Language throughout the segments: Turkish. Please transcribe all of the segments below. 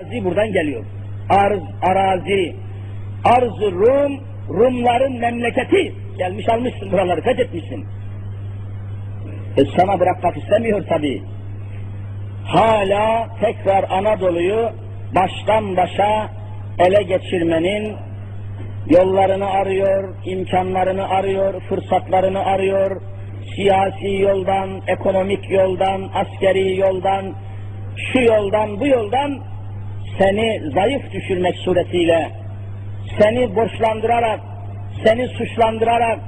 Arazi buradan geliyor. Arz, arazi, arz Rum, Rumların memleketi. Gelmiş almışsın buraları, fethetmişsin. E sana bırakmak istemiyor tabi. Hala tekrar Anadolu'yu baştan başa ele geçirmenin yollarını arıyor, imkanlarını arıyor, fırsatlarını arıyor. Siyasi yoldan, ekonomik yoldan, askeri yoldan, şu yoldan, bu yoldan seni zayıf düşürmek suretiyle, seni borçlandırarak, seni suçlandırarak,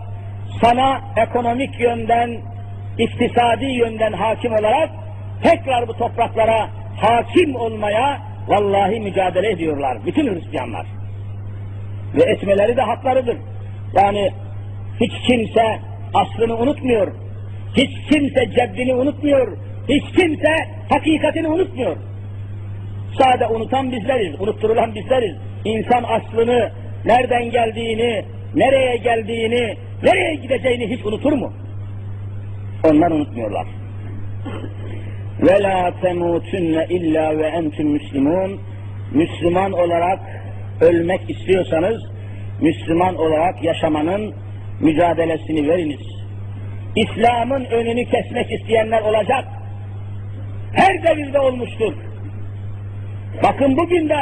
sana ekonomik yönden, iktisadi yönden hakim olarak tekrar bu topraklara hakim olmaya vallahi mücadele ediyorlar bütün Hristiyanlar. Ve etmeleri de haklarıdır. Yani hiç kimse aslını unutmuyor. Hiç kimse ceddini unutmuyor. Hiç kimse hakikatini unutmuyor. Sade unutan bizleriz, unutturulan bizleriz. İnsan aslını, nereden geldiğini, nereye geldiğini, nereye gideceğini hiç unutur mu? Onlar unutmuyorlar. Ve la temutunne illa ve entüm müslimun. Müslüman olarak ölmek istiyorsanız, Müslüman olarak yaşamanın mücadelesini veriniz. İslam'ın önünü kesmek isteyenler olacak. Her devirde olmuştur. Bakın bugün de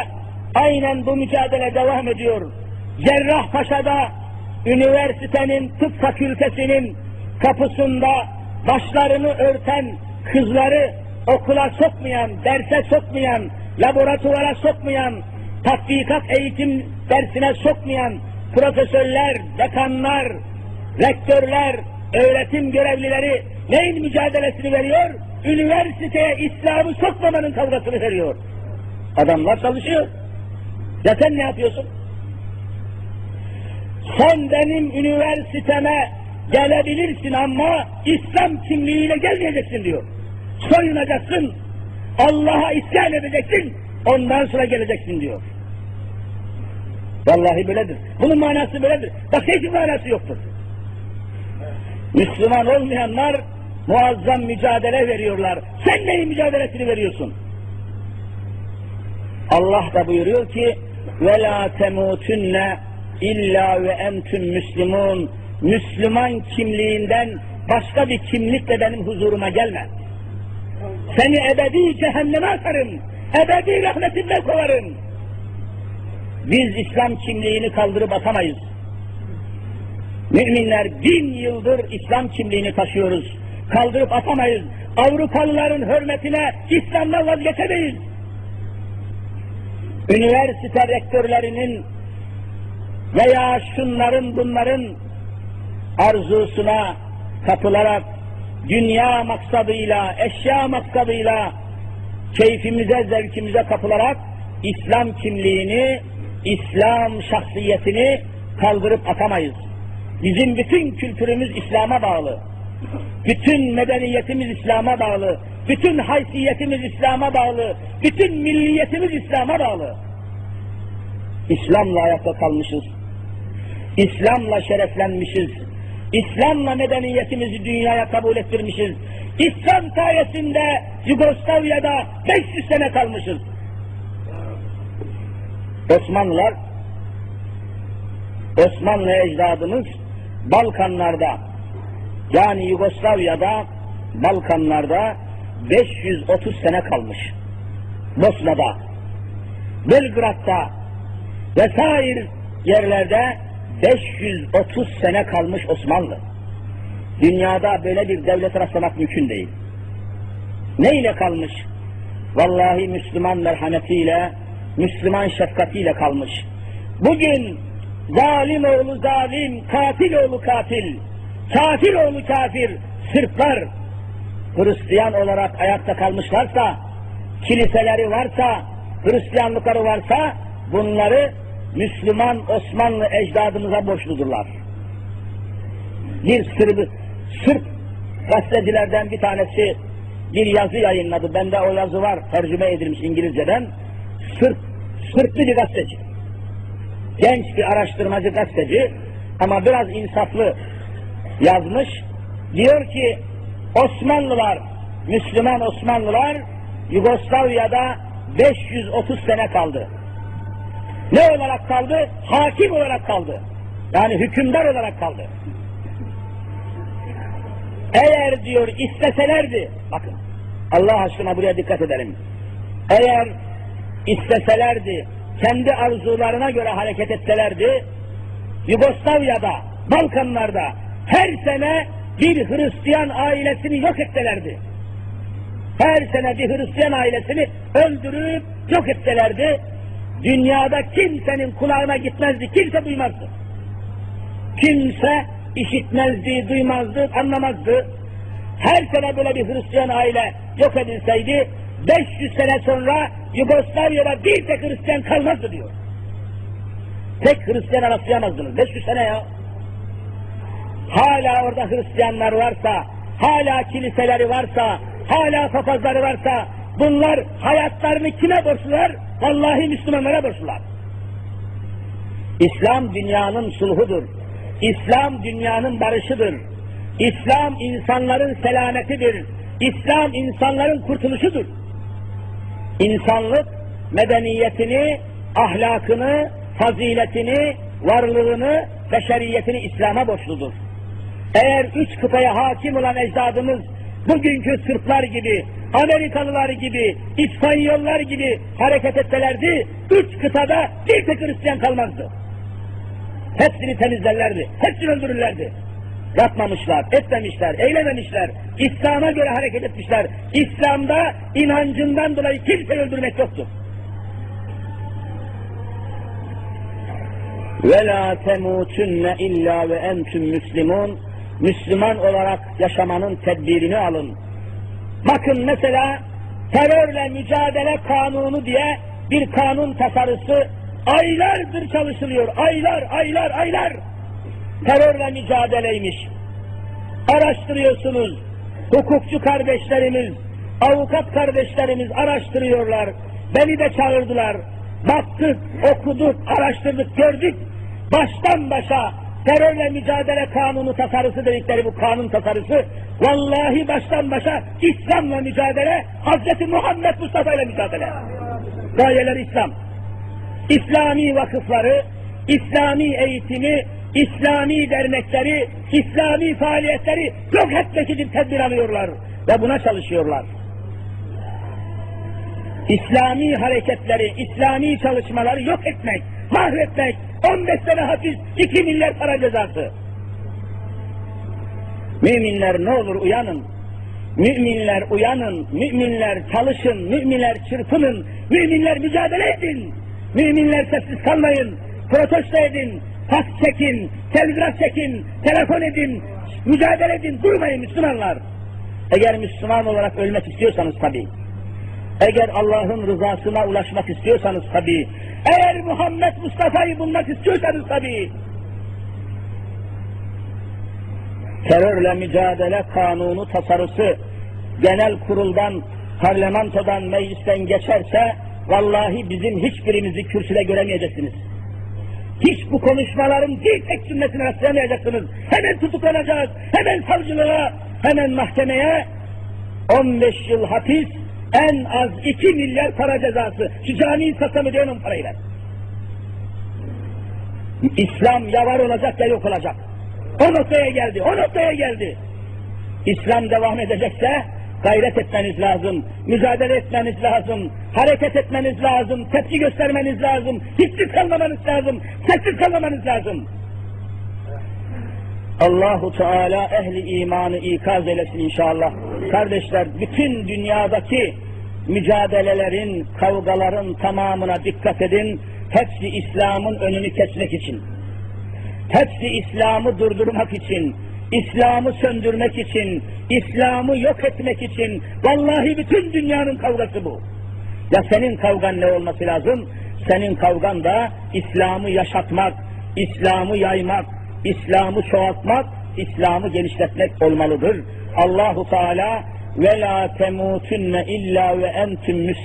aynen bu mücadele devam ediyor. Cerrahpaşa'da üniversitenin tıp fakültesinin kapısında başlarını örten kızları okula sokmayan, derse sokmayan, laboratuvara sokmayan, tatbikat eğitim dersine sokmayan profesörler, dekanlar, rektörler, öğretim görevlileri neyin mücadelesini veriyor? Üniversiteye İslam'ı sokmamanın kavgasını veriyor. Adamlar çalışıyor. Ya sen ne yapıyorsun? Sen benim üniversiteme gelebilirsin ama İslam kimliğiyle gelmeyeceksin diyor. Soyunacaksın, Allah'a isyan edeceksin, ondan sonra geleceksin diyor. Vallahi böyledir. Bunun manası böyledir. Başka hiçbir manası yoktur. Müslüman olmayanlar muazzam mücadele veriyorlar. Sen neyin mücadelesini veriyorsun? Allah da buyuruyor ki ve la temutunne illa ve entüm müslimun Müslüman kimliğinden başka bir kimlikle benim huzuruma gelme. Seni ebedi cehenneme atarım. Ebedi rahmetimle kovarım. Biz İslam kimliğini kaldırıp atamayız. Müminler bin yıldır İslam kimliğini taşıyoruz. Kaldırıp atamayız. Avrupalıların hürmetine İslam'dan vazgeçemeyiz. Üniversite rektörlerinin veya şunların bunların arzusuna kapılarak dünya maksadıyla, eşya maksadıyla keyfimize, zevkimize kapılarak İslam kimliğini, İslam şahsiyetini kaldırıp atamayız. Bizim bütün kültürümüz İslam'a bağlı. Bütün medeniyetimiz İslam'a bağlı. Bütün haysiyetimiz İslam'a bağlı. Bütün milliyetimiz İslam'a bağlı. İslam'la ayakta kalmışız. İslam'la şereflenmişiz. İslam'la medeniyetimizi dünyaya kabul ettirmişiz. İslam sayesinde Yugoslavya'da 500 sene kalmışız. Osmanlılar, Osmanlı ecdadımız Balkanlarda, yani Yugoslavya'da, Balkanlarda 530 sene kalmış. Bosna'da, Belgrad'da vesaire yerlerde 530 sene kalmış Osmanlı. Dünyada böyle bir devlet rastlamak mümkün değil. Ne ile kalmış? Vallahi Müslüman merhametiyle, Müslüman şefkatiyle kalmış. Bugün zalim oğlu zalim, katil oğlu katil, kafir oğlu kafir, Sırplar Hristiyan olarak ayakta kalmışlarsa, kiliseleri varsa, Hristiyanlıkları varsa bunları Müslüman Osmanlı ecdadımıza borçludurlar. Bir Sırp, Sırp gazetecilerden bir tanesi bir yazı yayınladı. Bende o yazı var, tercüme edilmiş İngilizceden. Sırp, Sırplı bir gazeteci. Genç bir araştırmacı gazeteci ama biraz insaflı yazmış. Diyor ki Osmanlılar, Müslüman Osmanlılar Yugoslavya'da 530 sene kaldı. Ne olarak kaldı? Hakim olarak kaldı. Yani hükümdar olarak kaldı. Eğer diyor isteselerdi, bakın Allah aşkına buraya dikkat edelim. Eğer isteselerdi, kendi arzularına göre hareket etselerdi, Yugoslavya'da, Balkanlarda her sene bir Hristiyan ailesini yok etselerdi. Her sene bir Hristiyan ailesini öldürüp yok etselerdi, dünyada kimsenin kulağına gitmezdi, kimse duymazdı. Kimse işitmezdi, duymazdı, anlamazdı. Her sene böyle bir Hristiyan aile yok edilseydi, 500 sene sonra Yugoslavya'da bir tek Hristiyan kalmazdı diyor. Tek Hristiyan rastlayamazdınız. 500 sene ya. Hala orada Hristiyanlar varsa, hala kiliseleri varsa, hala papazları varsa, bunlar hayatlarını kime borçlular? Vallahi Müslümanlara borçlular. İslam dünyanın sulhudur. İslam dünyanın barışıdır. İslam insanların selametidir. İslam insanların kurtuluşudur. İnsanlık medeniyetini, ahlakını, faziletini, varlığını, beşeriyetini İslam'a borçludur. Eğer üç kıtaya hakim olan ecdadımız bugünkü Sırplar gibi, Amerikalılar gibi, İspanyollar gibi hareket etselerdi, üç kıtada bir tek Hristiyan kalmazdı. Hepsini temizlerlerdi, hepsini öldürürlerdi. Yapmamışlar, etmemişler, eylememişler. İslam'a göre hareket etmişler. İslam'da inancından dolayı kimse öldürmek yoktur. Temutunne illa ve entüm müslimun. Müslüman olarak yaşamanın tedbirini alın. Bakın mesela terörle mücadele kanunu diye bir kanun tasarısı aylardır çalışılıyor. Aylar, aylar, aylar. Terörle mücadeleymiş. Araştırıyorsunuz. Hukukçu kardeşlerimiz, avukat kardeşlerimiz araştırıyorlar. Beni de çağırdılar. Baktık, okuduk, araştırdık, gördük. Baştan başa terörle mücadele kanunu tasarısı dedikleri bu kanun tasarısı vallahi baştan başa İslam'la mücadele, Hazreti Muhammed Mustafa ile mücadele. Gayeler İslam. İslami vakıfları, İslami eğitimi, İslami dernekleri, İslami faaliyetleri yok etmek için tedbir alıyorlar ve buna çalışıyorlar. İslami hareketleri, İslami çalışmaları yok etmek, mahvetmek, 15 sene hapis, 2 milyar para cezası. Müminler ne olur uyanın. Müminler uyanın, müminler çalışın, müminler çırpının, müminler mücadele edin. Müminler sessiz kalmayın, protesto edin, fax çekin, telgraf çekin, telefon edin, mücadele edin, durmayın Müslümanlar. Eğer Müslüman olarak ölmek istiyorsanız tabii. Eğer Allah'ın rızasına ulaşmak istiyorsanız tabii. Eğer Muhammed Mustafa'yı bulmak istiyorsanız tabii. Terörle mücadele kanunu tasarısı genel kuruldan, parlamentodan, meclisten geçerse vallahi bizim hiçbirimizi kürsüde göremeyeceksiniz. Hiç bu konuşmaların bir tek cümlesini rastlayamayacaksınız. Hemen tutuklanacağız, hemen savcılığa, hemen mahkemeye 15 yıl hapis, en az 2 milyar para cezası. Şu camiyi satsam ödeyen parayla. İslam ya var olacak ya yok olacak. O noktaya geldi, o noktaya geldi. İslam devam edecekse gayret etmeniz lazım, mücadele etmeniz lazım, hareket etmeniz lazım, tepki göstermeniz lazım, hiçsiz kalmamanız lazım, sessiz kalmamanız lazım. Allahu Teala ehli imanı ikaz eylesin inşallah. Kardeşler bütün dünyadaki mücadelelerin, kavgaların tamamına dikkat edin. Hepsi İslam'ın önünü kesmek için. Hepsi İslam'ı durdurmak için, İslam'ı söndürmek için, İslam'ı yok etmek için. Vallahi bütün dünyanın kavgası bu. Ya senin kavgan ne olması lazım? Senin kavgan da İslam'ı yaşatmak, İslam'ı yaymak, İslam'ı çoğaltmak, İslam'ı genişletmek olmalıdır. Allahu Teala ve la temutunne illa ve entüm